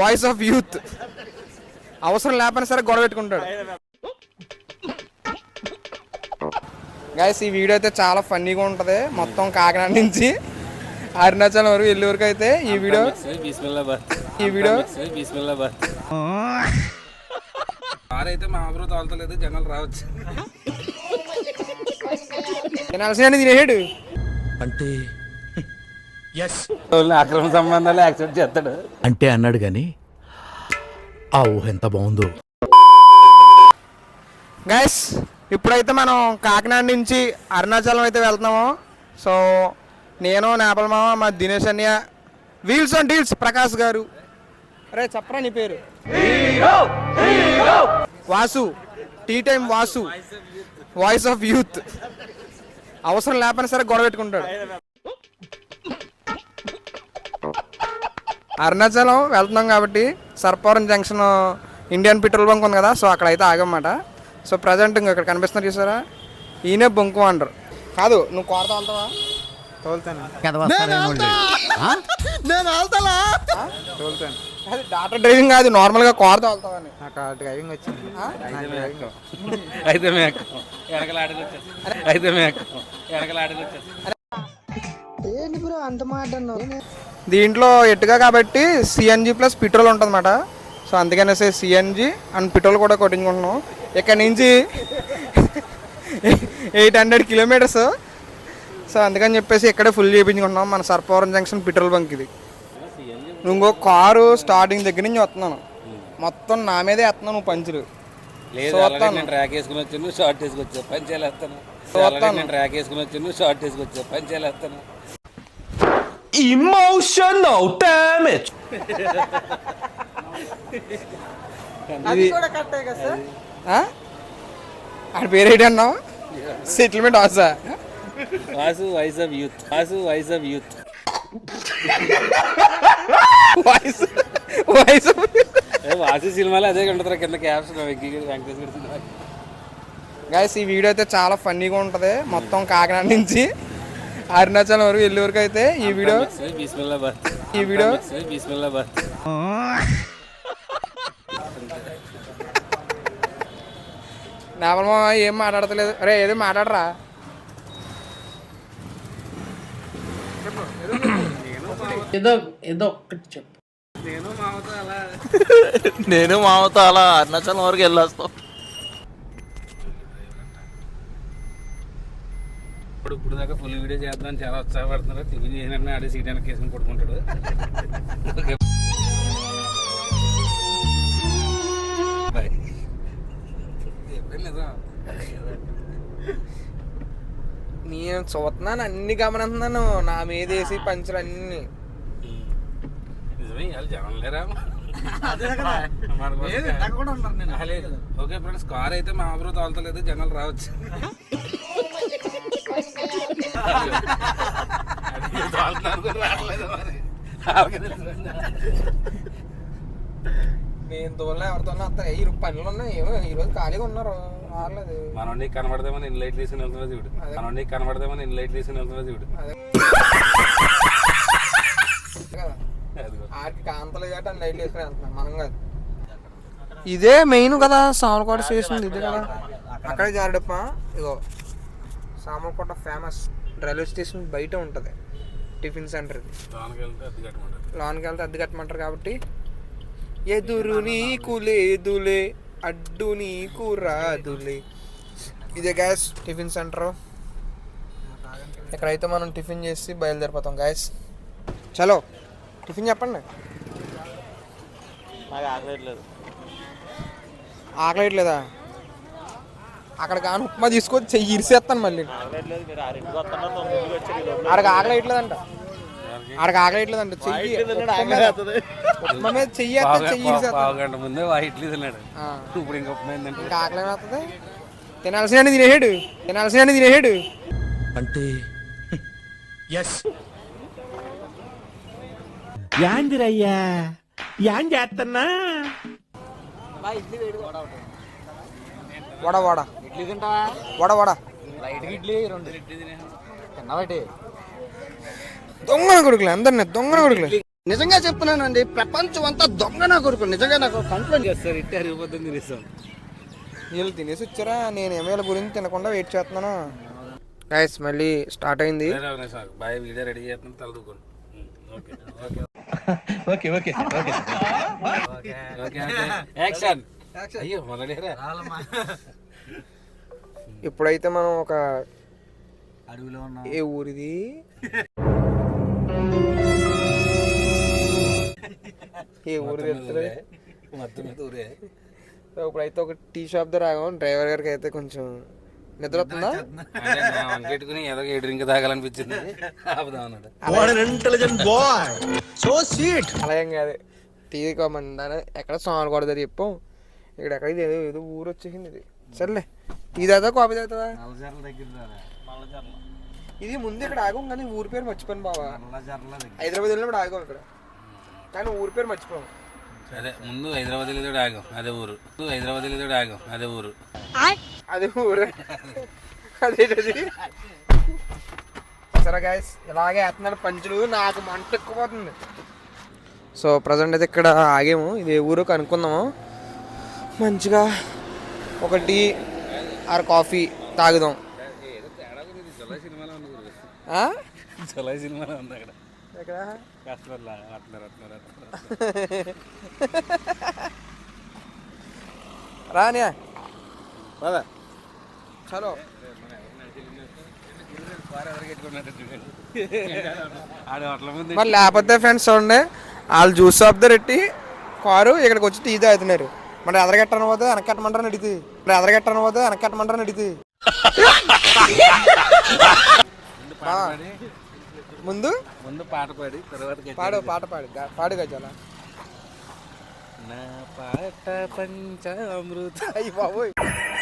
Voice of youth అవసరం లేకపోయినా సరే గొడవ పెట్టుకుంటాడు. గైస్ ఈ వీడియో అయితే చాలా ఫన్నీగా ఉంటుంది. మొత్తం కాకినాడ నుంచి అరుణాచలం వరకు వెళ్ళే వరకు అయితే ఈ వీడియో ఈ వీడియో అయితే మా ఆబ్రో తోలతలేదు జనాలు రావచ్చు. తినేసాడు. అంటే అక్రమ సంబంధాలు యాక్సెప్ట్ చేస్తాడు. అంటే అన్నాడు గాని ఆ ఊహ ఎంత బాగుందో. గైస్ ఇప్పుడైతే మనం కాకినాడ నుంచి అరుణాచలం అయితే వెళ్తున్నాము. సో నేను నేపల మామ మా దినేష్ అన్య వీల్స్ అండ్ డీల్స్ ప్రకాష్ గారు. అరే చెప్పరా నీ పేరు? Vasu tea time Vasu voice of youth. అవసరం లేకపోయినా సరే గొడవ పెట్టుకుంటాడు. అరుణాచలం వెళ్తున్నాం కాబట్టి Sarpavaram junction Indian petrol bunk ఉంది కదా సో అక్కడ అయితే ఆగమాట సో ప్రజెంట్ ఇంకా ఇక్కడ కనిపిస్తున్నారు చూసారా? ఈయనే బొంకు అంటారు కాదు నువ్వు కోరతా వెళ్తావా? తోలుతాను. అది డ్రైవింగ్ కాదు నార్మల్గా కోరతా వెళ్తావని నాకు డ్రైవింగ్ వచ్చింది. అయితే మేక వెనకల ఆడలు వచ్చేసి అయితే మేక ఆడలు వచ్చేసి దీంట్లో ఎట్టుగా కాబట్టి సిఎన్జి ప్లస్ పెట్రోల్ ఉంటుంది సో అందుకనేసి సిఎన్జి అండ్ పెట్రోల్ కూడా కొట్టించుకుంటున్నాం. ఇక్కడ నుంచి ఎయిట్ హండ్రెడ్ కిలోమీటర్స్. సో అందుకని చెప్పేసి ఇక్కడే ఫుల్ చేయించుకుంటున్నాం మన సర్పవరం జంక్షన్ పెట్రోల్ బంక్ ఇది. ఇంకో కారు స్టార్టింగ్ దగ్గర నుంచి వస్తున్నాను. మొత్తం నా మీదే వేస్తున్నాను నువ్వు పంచులు. లేదు నేను ట్రాక్ వేసుకుని వచ్చాను షార్ట్ వేసుకొచ్చా పంచేలు వేస్తాను. నేను ట్రాక్ వేసుకుని వచ్చాను షార్ట్ వేసుకొచ్చా పంచేలు వేస్తాను. ఇమోషనల్ డామేజ్ ఆ? ఆడి పేరు ఏంటి అన్నావు? Settlement Asa Vasu voice of youth. Vasu voice of youth. Voice voice Vasu సినిమాలో అదే ఉంటుంది కింద క్యాప్షన్ వెంకటేశ్వర సినిమా గైస్ ఈ వీడియో అయితే చాలా ఫన్నీగా ఉంటుంది. మొత్తం కాకినాడ నుంచి. అరుణాచలం వరకు వెళ్ళే వరకు అయితే ఈ వీడియో ఈ వీడియో నార్మల్ ఏం మాట్లాడతలేదు. అరే ఏదో మాట్లాడరా? ఏదో ఏదో ఒక్కటి చెప్పు. నేను మామతో అలా నేను మామతో అలా అరుణాచలం వరకు వెళ్ళొస్తాం. ఇప్పుడు ఇప్పుడు దాకా ఫుల్ వీడియో చేద్దాం చాలా ఉత్సాహపడుతున్నారు. టిఫిన్ చేసిన ఆడే సీట్ వేసుకుని బాయ్. చెప్పండి నిజం. నేను చూస్తున్నాను అన్ని గమనిస్తున్నాను. నా మీద వేసి పంచులు అన్ని నిజమే జనం లేరా? ఓకే ఫ్రెండ్స్ కార్ అయితే మా ఆబ్రో తోలతలేదు జనాలు రావచ్చు అది తోలుతున్నారు కూడా రావట్లేదు మరి. ఆవిడకి తెలుసు. నేను తోలే ఎవరితో వస్తా. ఈ పనులు ఉన్నాయి? ఏమో ఈ రోజు ఖాళీగా ఉన్నారు రాలేదు. మనోడిని కనబడదేమని ఇన్ లైట్ తీసుకుని వెళ్తున్నా చూడు. మనోడిని కనబడదేమని ఇన్ లైట్ తీసుకుని వెళ్తున్నా చూడు. ఆడికి కాంతలు కాబట్టి లైట్లు వేసుకుని వెళ్తున్నాం. మనం కాదు. ఇదే మెయిన్ కదా సామలకోట స్టేషన్ ఇదే కదా. అక్కడే జారడప్ప. ఇగో సామలకోట ఫేమస్. రైల్వే స్టేషన్ బయట ఉంటుంది. టిఫిన్ సెంటర్ ఇది లోనకి వెళ్తే అద్దె కట్టమంటారు కాబట్టి ఎదురు నీకు లేదులే అడ్డు నీకు రాదులే. ఇదే గ్యాస్ టిఫిన్ సెంటర్. ఇక్కడైతే మనం టిఫిన్ చేసి బయలుదేరిపోతాం గ్యాస్ చలో టిఫిన్ చెప్పండి. నాకు ఆగలేదు ఆకలేట్లేదా అక్కడ కానీ ఉప్మా తీసుకొని చెయ్యి ఇరిసేస్తాను మళ్ళీ. ఆడకి ఆకలేట్లేదంట ఆడకి ఆకలేట్లేదంట చెయ్యి ఉప్మా మీద- చెయ్యి వేస్తే చెయ్యి ఇరిసేస్తాను. గంట ముందే వా ఇడ్లీ తిన్నాడు. ఇప్పుడు ఇంకా ఉప్మా ఏంటంటే ఇంకా ఆకలి అవుతుంది తినాల్సిన తినేసాడు. తినాల్సిన తినేసాడు. అంటే ఎస్ యాందిరయ్యా యాన్ చేస్తున్నా వడ వడ. ఇడ్లీ తింటావా? వడ వడ. లైట్ ఇడ్లీ రెండు. తిన్నావాటి దొంగన కొడుకులే అందరినీ దొంగన కొడుకులే. నిజంగా చెప్తున్నానండి ప్రపంచం అంతా దొంగ నా కొడుకు నిజంగా నాకు కంప్లైంట్ సార్ ఇట్టే అరిగిపోతుంది తినేస్తాం వీళ్ళు తినేసి వచ్చారా? నేను ఏమో వీళ్ళ గురించి తినకుండా వెయిట్ చేస్తున్నాను. గైస్ మళ్ళీ స్టార్ట్ అయింది. సార్ బాయ్ వీడియో రెడీ చేస్తాం తలదుకోండి okay okay. Okay okay okay. Action అయ్యో మొదలెరా ఇప్పుడైతే మనం ఒక అడవిలో ఉన్న ఏ ఊరిది? ఏ ఊరు. తెలుస్తుంది మొత్తం మీద ఊరే. సో ఇప్పుడైతే ఒక టీ షాప్ దగ్గర ఆగాం డ్రైవర్ గారికి అయితే కొంచెం నిద్ర వస్తుందా? వంకెట్టుకుని ఏదో డ్రింక్ తాగాలనిపించింది. ఆపుదాం అన్నాడు. ఇంటెలిజెంట్ బాయ్ సో స్వీట్ అలా ఏం కాదు. టీ ఎక్కడ సామాన్ కొడతారు చెప్పు. ఇక్కడ ఎక్కడ ఇది ఏదో ఏదో ఊరు వచ్చేసింది ఇది. సర్లే. తాగుతావా నల్లజర్ల దగ్గర ఇది ముందు ఇక్కడ ఆగం కానీ ఊరి పేరు మర్చిపోయాను బావా. హైదరాబాద్ వెళ్ళినప్పుడు ఆగాం ఇక్కడ. కానీ ఊరి పేరు మర్చిపోయాం. అదే ముందు హైదరాబాద్ వెళ్ళేదో ఆగాం అదే ఊరు. ముందు హైదరాబాద్ వెళ్ళేదో ఆగాం అదే ఊరు. అది ఊరే. అదేంటది? సరే గాయస్ ఇలాగే వేస్తున్నాడు పంచులు నాకు మంట ఎక్కుపోతుంది సో ప్రజెంట్ అయితే ఇక్కడ ఆగాము. ఇది ఊరు కనుక్కుందాము. మంచిగా ఒక టీ ఆర్ కాఫీ తాగుదాం. జులై సినిమాలో ఉంది అక్కడ ఎక్కడ రానియా చలో. ముందు మరి లేకపోతే ఫ్రెండ్స్ చూడండి. వాళ్ళు జ్యూస్ దగ్గర పెట్టి కారు ఇక్కడికి వచ్చి టీ తాగుతున్నారు. మరి ఎదరగట్టని పోతే వెనకట్టమంటారని అడిగితే మరి ఎదరగట్టని పోతే వెనకట్టమంటారని అడిగితే పాడి ముందు ముందు పాట పాడి తర్వాత పాడు పాట పాడు పాడు గజాల నా పాట పంచామృత బాబోయ్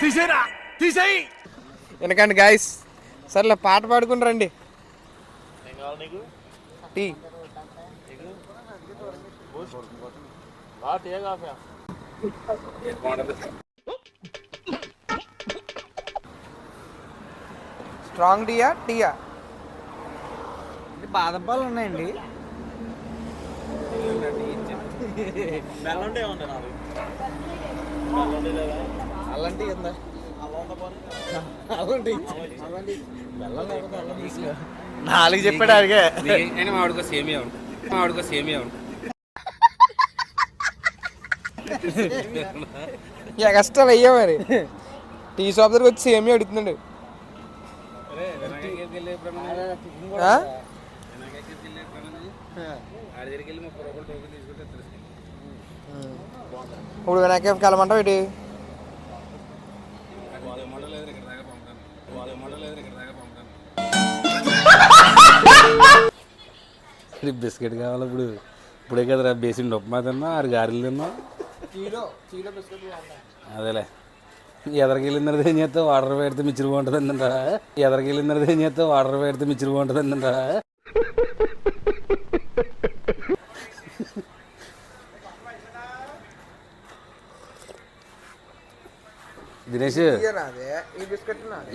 తీసేరా తీసేయి వెనకండి గాయస్ సర్లే పాట పాడుకుని రండి టీ స్ట్రాంగ్ టీయా? టీయా బాదం పాలు ఉన్నాయండి. అలాంటి ఉందా నాలుగు చెప్పాడు అడిగే. నేను మామిడికో సేమియా మామిడికో సేమియా ఎగస్ట్రా అయ్యా మరి. టీ షాప్ దగ్గరకు వచ్చి ఏమీ అడుగుతున్నాడు. ఇప్పుడు వినాయక కలమంటావు ఇటు వాళ్ళ మోడల్ లేదు ఇక్కడ దాకా పంపుతాను. వాళ్ళ మోడల్ లేదు ఇక్కడ దాకా పంపుతాను. బిస్కెట్ కావాలి ఇప్పుడు. ఇప్పుడే కదరా బేసిన్ ఉప్మా తిన్నా ఆరు గారెలు తిన్నా. అదేలే. ఎదరికి వెళ్ళిన ఏం చేస్తే వాటర్ పెడితే మిచ్చిరి బాగుంటుంది అందా ఎదరికి వెళ్ళిన ఏం చేస్తే వాటర్ పెడితే మిచ్చిరి బాగుంటుంది అందా దినేష్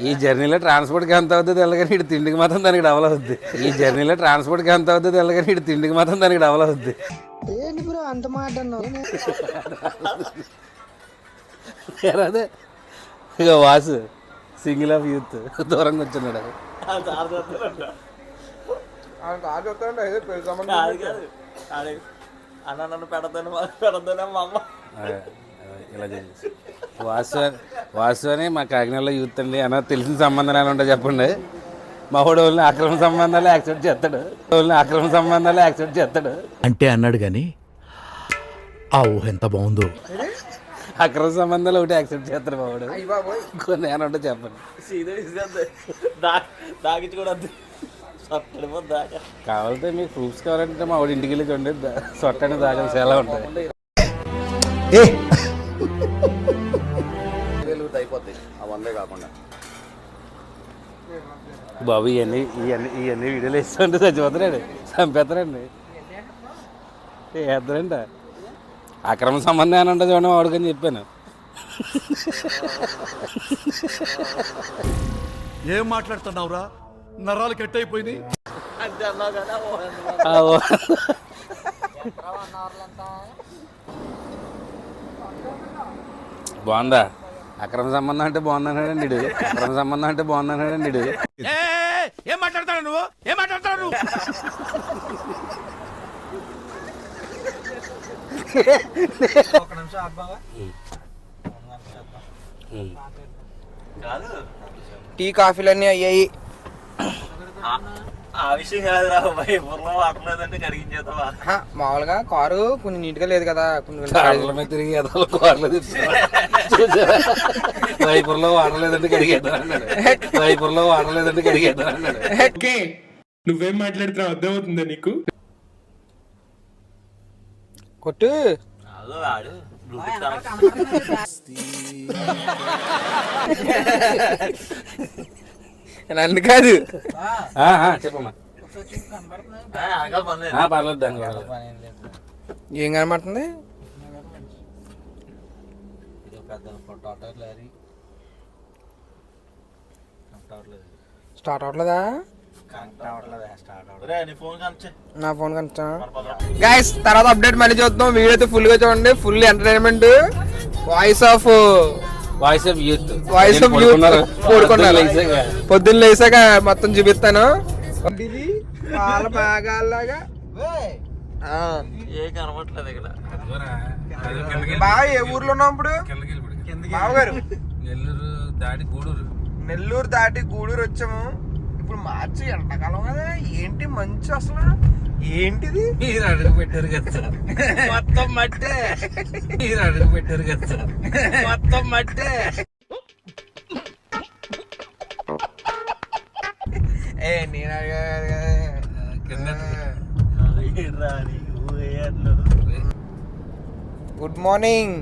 ఈ జర్నీలో ట్రాన్స్పోర్ట్కి ఎంత అవుతుంది తెల్లగాని ఇటు తిండికి మాత్రం దానికి డబల్ అవుద్ది. ఈ జర్నీలో ట్రాన్స్పోర్ట్కి ఎంత అవుతుంది తెల్లగాని ఇటు తిండికి మాత్రం దానికి డబల్ అవుద్ది. ఏంటి బ్రో అంత మాట అన్నావు? అదే ఇక వాసు సింగిల్ ఆఫ్ యూత్. దూరంగా సంబంధం అన్న నన్ను పెడతాను పెడతాను మా అమ్మ. ఇలా చేసి. వాసు అని- వాసు అని మా కాకినాడలో యూత్ అండి. అన్న తెలిసిన సంబంధాలు ఉంటాయి చెప్పండి. మా వాడు వాళ్ళని అక్రమ సంబంధాలు యాక్సెప్ట్ చేస్తాడు. వాళ్ళని అక్రమ సంబంధాలు యాక్సెప్ట్ చేస్తాడు. అంటే అన్నాడు కానీ ఆ ఊహ ఎంత బాగుందో. అక్రమ సంబంధాలు ఒకటి యాక్సెప్ట్ చేస్తాడు మా వాడు అయ్యి బాబోయ్. కొన్ని ఏమైనా ఉంటే చెప్పండి సీదా ఇస్తే దాగించి కూడా వద్దు సత్తడిపో దాకా. కావాలంటే మీకు ప్రూఫ్స్ కావాలంటే మా వాడు ఇంటికి వెళ్ళి చూడండి సొట్టని దాగలు చాలా ఉంటాయి. బాబు ఇవన్నీ ఇవన్నీ ఇవన్నీ వీడియోలు వేస్తుంటే చచ్చిపోతున్నాడు. చంపేస్తారండి. వేస్తారంట. అక్రమ సంబంధం అని ఉంటుంది చూడండి వాడుకని చెప్పాను. ఏం మాట్లాడుతున్నావురా? నరాలు కట్ అయిపోయింది బాగుందా? అక్రమ సంబంధం అంటే బాగుందన్నాడండి. అక్రమ సంబంధం అంటే బాగుందన్నాడండి వీడు. ఏం మాట్లాడతాడు నువ్వు? ఏం మాట్లాడతాడు నువ్వు? ఒక నిమిషం కాదు. టీ కాఫీలన్నీ అయ్యాయి. ఆ- విషయం కాదు రా భయ్ బుర్ర వాడలేదంటే కడిగించేద్దామా హా, మామూలుగా కారు కొంచెం నీట్గా లేదు కదా కొంచెం కార్ల మీద తిరిగి ఎదలు కార్లు చూసారా వైపుర్లో వాడలేదంటే కడిగేద్దాం అన్నాడు. వైపుర్లో వాడలేదంటే కడిగేద్దాం అన్నాడు. ఓకే నువ్వేం మాట్లాడుతున్నావు అర్థమవుతుందా నీకు? కొట్టు. కాదు ఆడు నన్ను కాదు. ఆ, ఆ, చెప్పమ్మా. పర్లేదు దాని. ఏం కనబడుతుంది? స్టార్ట్ అవ్వట్లేదు. స్టార్ట్ అవ్వట్లేదు? రే నీ ఫోన్ కనెక్ట్ గైస్ తర్వాత అప్డేట్ మళ్ళీ చూద్దాం. వీడియో అయితే ఫుల్గా చూడండి. Full entertainment voice of voice of youth. Voice of పడుకున్నారు లేచాక. పొద్దున్న లేసాక మొత్తం చూపిస్తాను. ఇది పాల మేఘాల్లాగా ఆ. ఏ కనబడట్లేదు ఇక్కడ. బాగా ఏ ఊర్లో ఉన్నాం ఇప్పుడు? కిందకి వెళ్ళిపోడు. బావగారు. నెల్లూరు దాటి గూడూరు. నెల్లూరు దాటి గూడూరు వచ్చాము. ఇప్పుడు మార్చి ఎండాకాలం కదా. ఏంటి మంచి అసలు? ఏంటిది? మీరు అడుగు పెట్టారు కదా మొత్తం మట్టే మీరు అడుగు పెట్టారు కదా మొత్తం మట్టే ఏ నేను ఏ అట్లేదు గుడ్ మార్నింగ్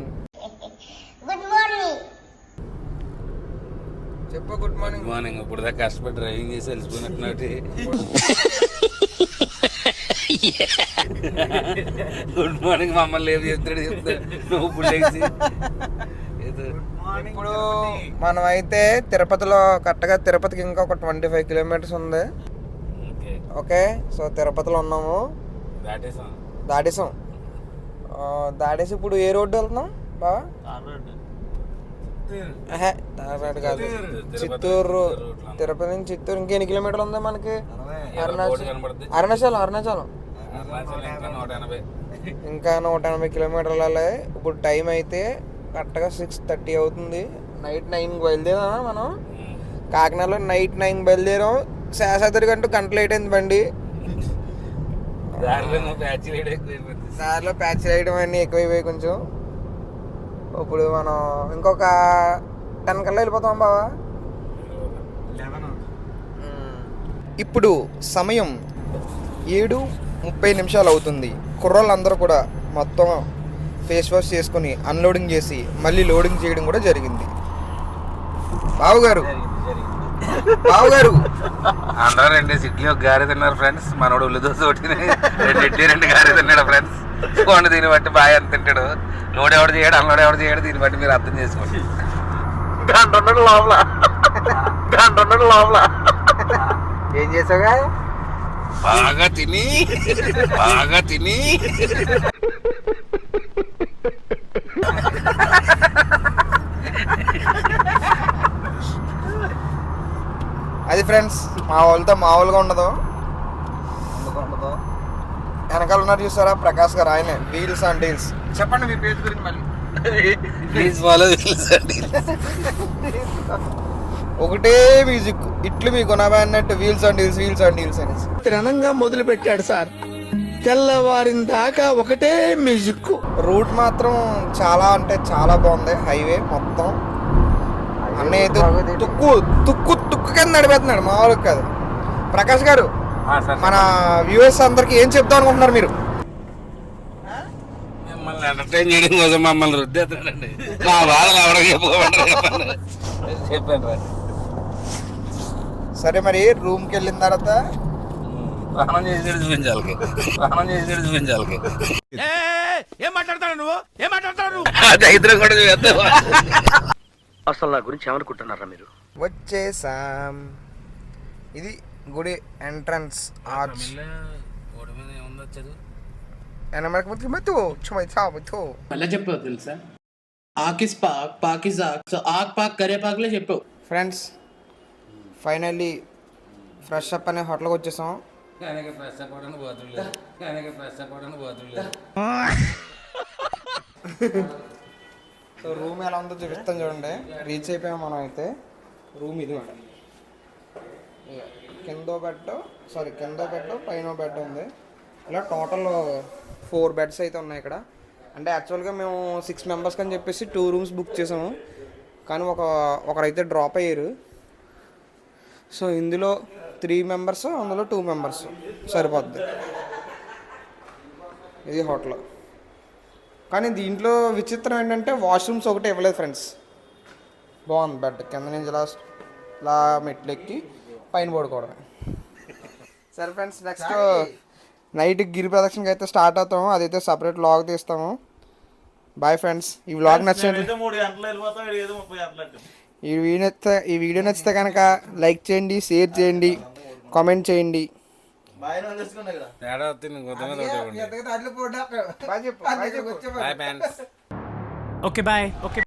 చెప్పు గుడ్ మార్నింగ్ మార్నింగ్ ఇప్పుడు దాకా కష్టపడి డ్రైవింగ్ చేసి వెళ్ళిపోయినట్టు గుడ్ మార్నింగ్ మమ్మల్ని లేవు చెప్తాడు చెప్తాడు. నువ్వు ఇప్పుడు లేచి. ఇప్పుడు మనం అయితే తిరుపతిలో కరెక్ట్గా తిరుపతికి ఇంకా ఒక ట్వంటీ ఫైవ్ కిలోమీటర్స్ ఉంది. ఓకే ఓకే సో తిరుపతిలో ఉన్నాము. దాటేసాం. దాటేసి. ఇప్పుడు ఏ రోడ్డు వెళ్తున్నాం బా ఆహే, తార్ రోడ్డు కాదు. చిత్తూరు. తిరుపతి నుంచి చిత్తూరు. ఇంకా ఎన్ని కిలోమీటర్లు ఉంది మనకి? అరుణాచలం అరుణాచలం అరుణాచల్. ఇంకా నూట ఎనభై ఇంకా నూట ఎనభై కిలోమీటర్లు వెళ్ళాలి ఇప్పుడు టైం అయితే కరెక్ట్గా సిక్స్ థర్టీ అవుతుంది. నైట్ నైన్కి బయలుదేరామా మనం? కాకినాడలో నైట్ నైన్ బయలుదేరాం. శేషాద్రి గంట గంట లేట్ అయింది బండి. దారిలో ప్యాచ్ వేయడం అన్నీ ఎక్కువైపోయాయి కొంచెం. ఇప్పుడు మనం ఇంకొక టెన్ కల్లా వెళ్ళిపోతాం బావా. ఇప్పుడు సమయం ఏడు ముప్పై నిమిషాలు అవుతుంది. కుర్రోళ్ళందరూ కూడా మొత్తం ఫేస్ వాష్ చేసుకుని అన్లోడింగ్ చేసి మళ్ళీ లోడింగ్ చేయడం కూడా జరిగింది. బావుగారు. బావుగారు. అందరూ రెండు ఒక గారె తిన్నారు ఫ్రెండ్స్. మనోడు ఉల్లి దోశ ఒకటి రెండు ఇడ్లీ రెండు గారె తిన్నాడు ఫ్రెండ్స్. చూడండి దీన్ని బట్టి బాగా ఎంత తింటాడు? లోడ్ ఎవడు చేయడు అన్లోడ్ ఎవడు చేయడు? దీన్ని బట్టి మీరు అర్థం చేసుకోండి. గంట ఉన్నాడు లోపల. గంట ఉన్నాడు లోపల. ఏం చేసావుగా? బాగా తిని బాగా తిని. అది ఫ్రెండ్స్ మా వాళ్ళతో మామూలుగా ఉండదు. వెనకాల ఉన్నారు చూసారా? ప్రకాష్ గారు ఆయనే. వీల్స్ అండ్ డీల్స్ చెప్పండి మీ పేజ్ గురించి మళ్ళీ ప్లీజ్ ఫాలో ఒకటే మ్యూజిక్. ఇట్లు మీ గుణాబా అన్నట్టు wheels and deals wheels and deals అనేసి. తిరణంగా మొదలు పెట్టాడు సార్. తెల్లవారిన దాకా ఒకటే మ్యూజిక్. రూట్ మాత్రం చాలా అంటే చాలా బాగుంది. హైవే మొత్తం. అన్నయ్య అయితే తుక్కు తుక్కు తుక్కు కింద నడిపేస్తున్నాడు. మామూలుగా కాదు. ప్రకాష్ గారు మన వ్యూవర్స్ అందరికి ఏం చెప్దాం అనుకుంటున్నారు మీరు? మిమ్మల్ని ఎంటర్టైన్ చేయడం కోసం మమ్మల్ని రుద్దేస్తాడండి నా బాధలు ఎవరికి చెప్పాను సరే మరి రూమ్కి వెళ్ళిన తర్వాత? స్నానం చేసి చూపించాలి స్నానం చేసి చూపించాలి ఏం మాట్లాడతాడు నువ్వు? ఏం మాట్లాడతాడు నువ్వు? దరిద్రం కూడా చూద్దాం అసలు నా గురించి ఏమనుకుంటున్నారా మీరు? వచ్చేసాం. ఇది గుడి ఎంట్రన్స్ ఆర్చ్. మీద ఏముందో చదువు. ఎనమరకు ముందు మెత్తు చుమై చాబుతు మళ్ళీ చెప్పావు తెలుసా? ఆకిస్ పాక్ పాకిస్ ఆక్ సో ఆక్ పాక్ కరేపాకులే చెప్పావు. ఫ్రెండ్స్ ఫైనల్లీ ఫ్రెష్ అప్ అనే హోటల్కి వచ్చేసాం. సో రూమ్ ఎలా ఉందో చూపిస్తాం చూడండి. రీచ్ అయిపోయాం మనం అయితే. రూమ్ ఇది మాట కిందో బెడ్ సారీ కిందో బెడ్ పైన బెడ్ ఉంది. ఇలా టోటల్ ఫోర్ బెడ్స్ అయితే ఉన్నాయి ఇక్కడ. అంటే యాక్చువల్గా మేము సిక్స్ మెంబర్స్ అని చెప్పేసి టూ రూమ్స్ బుక్ చేసాము. కానీ ఒక ఒకరైతే డ్రాప్ అయ్యారు. సో ఇందులో త్రీ మెంబర్స్ అందులో టూ మెంబర్స్ సరిపోద్ది. ఇది హోటల్. కానీ దీంట్లో విచిత్రం ఏంటంటే వాష్రూమ్స్ ఒకటి ఇవ్వలేదు ఫ్రెండ్స్ బాగుంది బెడ్ కింద నుంచి లాస్ట్ ఇలా మెట్లు ఎక్కి పైన పడుకోవడమే. సరే ఫ్రెండ్స్ నెక్స్ట్ నైట్ గిరి ప్రదక్షిణకి అయితే స్టార్ట్ అవుతాము. అదైతే సపరేట్ వ్లాగ్ తీస్తాము. బాయ్ ఫ్రెండ్స్ ఈ వ్లాగ్ నచ్చినట్లు ఈ వీడియో నచ్చితే ఈ వీడియో నచ్చితే కనుక లైక్ చేయండి షేర్ చేయండి కామెంట్ చేయండి. Okay bye okay